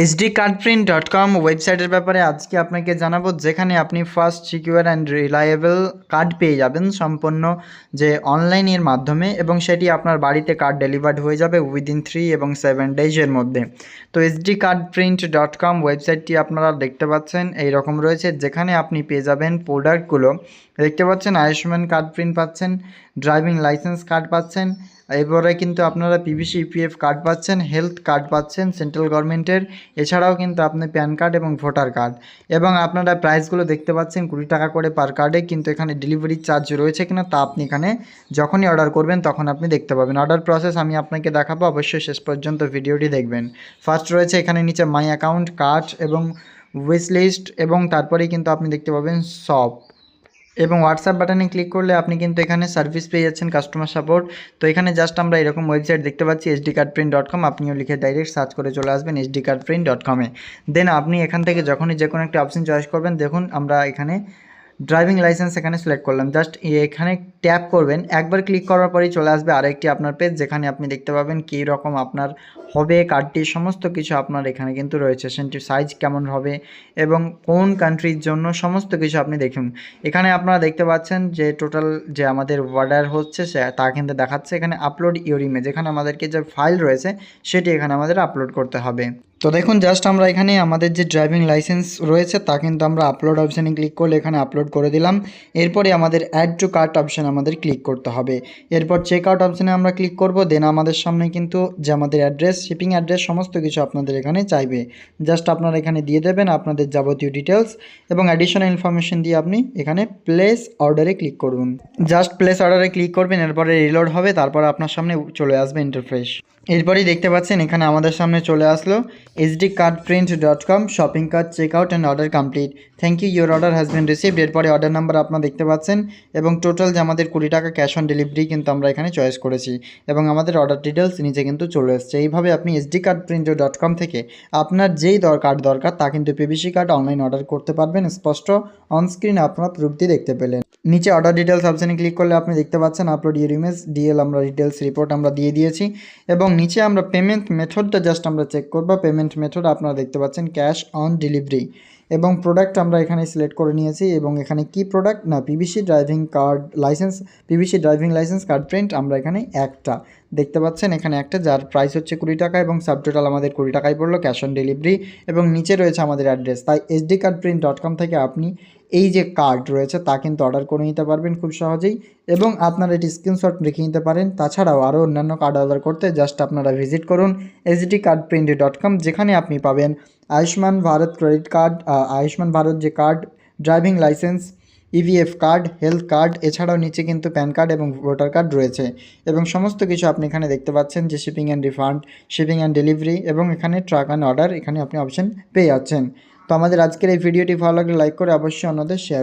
HD কার্ডপ্রিন্ট dot com ওয়েবসাইটের ব্যাপারে আজকে আপনাকে জানাব, যেখানে আপনি first secure and reliable card পেয়ে যাবেন সম্পূর্ণ যে অনলাইনের মাধ্যমে এবং সেটি আপনার বাড়িতে কার্ড ডেলিভার্ড হয়ে যাবে উইদিন থ্রি এবং সেভেন ডেজের মধ্যে। তো HD card print dot com ওয়েবসাইটটি আপনারা দেখতে পাচ্ছেন এই রকম রয়েছে, যেখানে আপনি পেয়ে যাবেন প্রোডাক্টগুলো দেখতে পাচ্ছেন, আয়ুষ্মান কার্ড প্রিন্ট পাচ্ছেন ড্রাইভিং লাইসেন্স কার্ড পাচ্ছেন এরপরে কিন্তু আপনারা পিভিসি ইপিএফ কার্ড পাচ্ছেন হেলথ কার্ড পাচ্ছেন সেন্ট্রাল গভর্নমেন্টের এছাড়াও কিন্তু আপনি প্যান কার্ড এবং ভোটার কার্ড এবং আপনারা প্রাইসগুলো দেখতে পাচ্ছেন, কুড়ি টাকা করে পার কার্ডে কিন্তু এখানে ডেলিভারি চার্জ রয়েছে কিনা তা আপনি এখানে যখনই অর্ডার করবেন তখন আপনি দেখতে পাবেন। অর্ডার প্রসেস আমি আপনাকে দেখাবো, অবশ্যই শেষ পর্যন্ত ভিডিওটি দেখবেন। ফার্স্ট রয়েছে এখানে নিচে মাই অ্যাকাউন্ট কার্ড এবং উইশ লিস্ট এবং তারপরেই কিন্তু আপনি দেখতে পাবেন শপ এবং হোয়াটসঅ্যাপ বাটনে ক্লিক করলে আপনি কিন্তু এখানে সার্ভিস পেয়ে যাচ্ছেন কাস্টমার সাপোর্ট তো এখানে জাস্ট আমরা এরকম ওয়েবসাইট দেখতে পাচ্ছি SD card print dot com আপনিও লিখে ডাইরেক্ট সার্চ করে চলে আসবেন এসডি কার্ড প্রিন্ট ডট কমে দেন আপনি এখান থেকে যখনই যে কোনো একটা অপশন চয়েস করবেন, দেখুন আমরা এখানে ড্রাইভিং লাইসেন্স এখানে সিলেক্ট করলাম। জাস্ট এখানে ট্যাপ করবেন। একবার ক্লিক করার পরেই চলে আসবে আরেকটি আপনার পেজ যেখানে আপনি দেখতে পাবেন কী রকম আপনার হবে কার্ডটি সমস্ত কিছু আপনার এখানে কিন্তু রয়েছে। সেটির সাইজ কেমন হবে এবং কোন কান্ট্রির জন্য সমস্ত কিছু আপনি দেখুন। এখানে আপনারা দেখতে পাচ্ছেন যে টোটাল যে আমাদের অর্ডার হচ্ছে, সে তা কিন্তু দেখাচ্ছে। এখানে আপলোড ইউর ইমেজ এখানে আমাদেরকে যে ফাইল রয়েছে, সেটি এখানে আমাদের আপলোড করতে হবে। তো দেখুন জাস্ট আমরা এখানে আমাদের যে ড্রাইভিং লাইসেন্স রয়েছে, তা কিন্তু আমরা আপলোড অপশানে ক্লিক করলে এখানে আপলোড করে দিলাম। এরপরে আমাদের অ্যাড টু কার্ট অপশান আমাদের ক্লিক করতে হবে। এরপর চেক আউট অপশানে আমরা ক্লিক করব দেন আমাদের সামনে কিন্তু যে আমাদের অ্যাড্রেস শিপিং অ্যাড্রেস সমস্ত কিছু আপনাদের এখানে চাইবে। জাস্ট আপনারা এখানে দিয়ে দেবেন আপনাদের যাবতীয় ডিটেলস এবং অ্যাডিশনাল ইনফরমেশন দিয়ে আপনি এখানে প্লেস অর্ডারে ক্লিক করুন। জাস্ট প্লেস অর্ডারে ক্লিক করবেন, এরপরে রিলোড হবে, তারপর আপনার সামনে চলে আসবে ইন্টারফেস এরপরই দেখতে পাচ্ছেন, এখানে আমাদের সামনে চলে আসলো। HD card print dot com shopping cart check out and order complete thank you your order has been received এরপরে অর্ডার নাম্বার আপনারা দেখতে পাচ্ছেন এবং টোটাল যে আমাদের কুড়ি টাকা ক্যাশ অন ডেলিভারি কিন্তু আমরা এখানে চয়েস করেছি এবং আমাদের অর্ডার ডিটেলস নিচে কিন্তু চলে এসছে। এইভাবে আপনি SD card print dot com থেকে আপনার যেই কার্ড দরকার তা কিন্তু পিভিসি কার্ড অনলাইন অর্ডার করতে পারবেন। স্পষ্ট অনস্ক্রিন আপনার প্রুফটি দেখতে পেলেন। নিচে অর্ডার ডিটেলস অপশানে ক্লিক করলে আপনি দেখতে পাচ্ছেন আপলোড ইউর ইমেজ ডিএল আমরা ডিটেলস রিপোর্ট আমরা দিয়ে দিয়েছি এবং নিচে আমরা পেমেন্ট মেথডটা জাস্ট আমরা চেক করব। পেমেন্ট মেথড আপনারা দেখতে পাচ্ছেন ক্যাশ অন ডেলিভারি এবং প্রোডাক্ট আমরা এখানে সিলেক্ট করে নিয়েছি এবং এখানে কি প্রোডাক্ট না PVC driving card licence PVC driving licence card print আমরা এখানে একটা। দেখতে পাচ্ছেন এখানে একটা, যার প্রাইস হচ্ছে কুড়ি টাকা এবং সাব টোটাল আমাদের কুড়ি টাকায় পড়ল ক্যাশ অন ডেলিভারি এবং নিচে রয়েছে আমাদের অ্যাড্রেস তাই SD card print dot com থেকে আপনি এই যে কার্ড রয়েছে তা কিন্তু অর্ডার করে নিতে পারবেন খুব সহজেই এবং আপনারা এটি স্ক্রিনশট রেখে নিতে পারেন। তাছাড়াও আরও অন্যান্য কার্ড অর্ডার করতে জাস্ট আপনারা ভিজিট করুন SD card print dot com যেখানে আপনি পাবেন আয়ুষ্মান ভারত ক্রেডিট কার্ড আয়ুষ্মান ভারত যে card driving licence EVF card health card এছাড়াও নিচে কিন্তু প্যান কার্ড এবং ভোটার কার্ড রয়েছে। এবং সমস্ত কিছু আপনি এখানে দেখতে পাচ্ছেন যে shipping and refund shipping and delivery এবং এখানে ট্রাক অ্যান্ড অর্ডার এখানে আপনি অপশন পেয়ে যাচ্ছেন। তো আমাদের আজকের এই ভিডিওটি ভালো লাগলে লাইক করে অবশ্যই অন্যদের শেয়ার